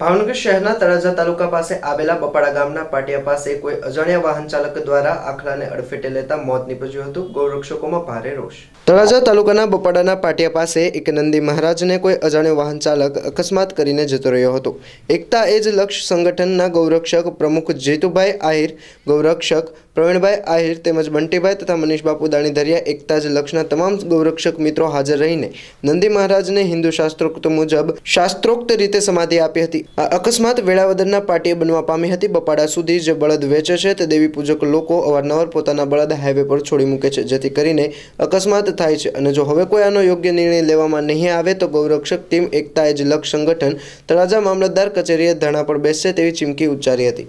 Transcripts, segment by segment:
ભાવનગર શહેરના તળાજા તાલુકા પાસે આવેલા બપાડા ગામના પાટિયા પાસે કોઈ અજાણ્યા વાહન ચાલક દ્વારા આખલાને અડફેટે લેતા મોત નીપજ્યું હતું. ગૌરક્ષકોમાં ભારે રોષ. તળાજા તાલુકાના બપાડાના પાટિયા પાસે એક નંદી મહારાજને કોઈ અજાણ્યો વાહન ચાલક અકસ્માત કરીને જતો રહ્યો હતો. એકતા એજ લક્ષ સંગઠનના ગૌરક્ષક પ્રમુખ જેતુભાઈ આહિર, ગૌરક્ષક પ્રવીણભાઈ, આહિર તેમજ બંટીભાઈ તથા મનીષ બાપુ દાણીધરિયા એકતા જ લક્ષના તમામ ગૌરક્ષક મિત્રો હાજર રહીને નંદી મહારાજને હિન્દુ શાસ્ત્રોક્ત મુજબ શાસ્ત્રોક્ત રીતે સમાધિ આપી હતી. આ અકસ્માત વેળાવદરના પાટીએ બનવા પામી હતી. બપાડા સુધી જે બળદ વેચે છે તે દેવી પૂજક લોકો અવારનવાર પોતાના બળદ હાઈવે પર છોડી મૂકે છે, જેથી કરીને અકસ્માત થાય છે. અને જો હવે કોઈ આનો યોગ્ય નિર્ણય લેવામાં નહીં આવે તો ગૌરક્ષક ટીમ એકતા એજ લક્ષ સંગઠન તળાજા મામલતદાર કચેરીએ ધરણા પર બેસશે તેવી ચીમકી ઉચ્ચારી હતી.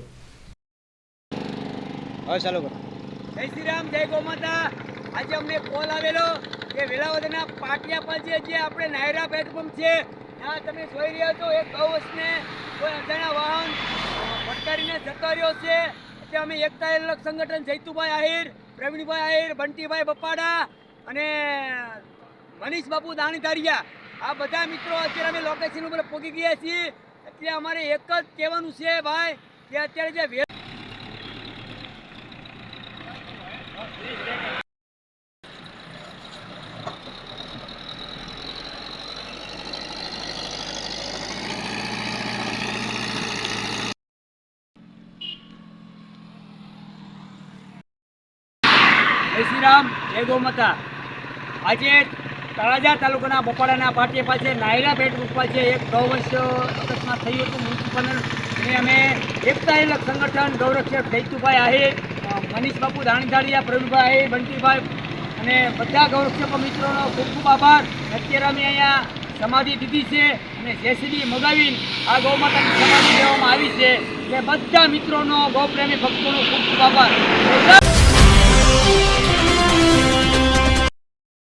હવે ચાલુ કરો. જય શ્રી રામ, જય ગો માતા. આજે અમને કોલ આવેલો કે વેલાવદરના પાટિયા પર જે આપણે નાયરા પેટ્રોલ છે, ત્યાં તમે જોઈ રહ્યા છો, એક ગૌવંશને કોઈ અજાણ્યા વાહન ફટકારીને જતો રહ્યો છે. એટલે અમે એકતા અલગ સંગઠન, જૈતુભાઈ આહિર, પ્રવીણભાઈ આહિર, બંટીભાઈ બપાડા અને મનીષ બાપુ દાણીધારિયા. આ બધા મિત્રો અત્યારે અમે લોકેશન ઉપર પહોંચી ગયા છીએ. એટલે અમારે એક જ કહેવાનું છે, ભાઈ, કે અત્યારે જે જય શ્રી રામ, જય ગૌ માતા. આજે તળાજા તાલુકાના બપાડાના પાટીએ પાસે નાયરા બેટ છે. એક ગૌવંશ અકસ્માત થયું હતું. મ્યુનિસિપલ અને અમે એકતા સંગઠન ગૌરક્ષક જૈતુભાઈ આહે મનીષ બાપુ દાણીધારિયા, પ્રવીણભાઈ આહે બંટીભાઈ અને બધા ગૌરક્ષકો મિત્રોનો ખૂબ ખૂબ આભાર. અત્યારે અમે અહીંયા સમાધિ દીધી છે અને જેસીબી મગાવી આ ગૌ માતાની સમાધિ લેવામાં આવી છે. એટલે બધા મિત્રોનો ગૌપ્રેમી ભક્તોનો ખૂબ ખૂબ આભાર.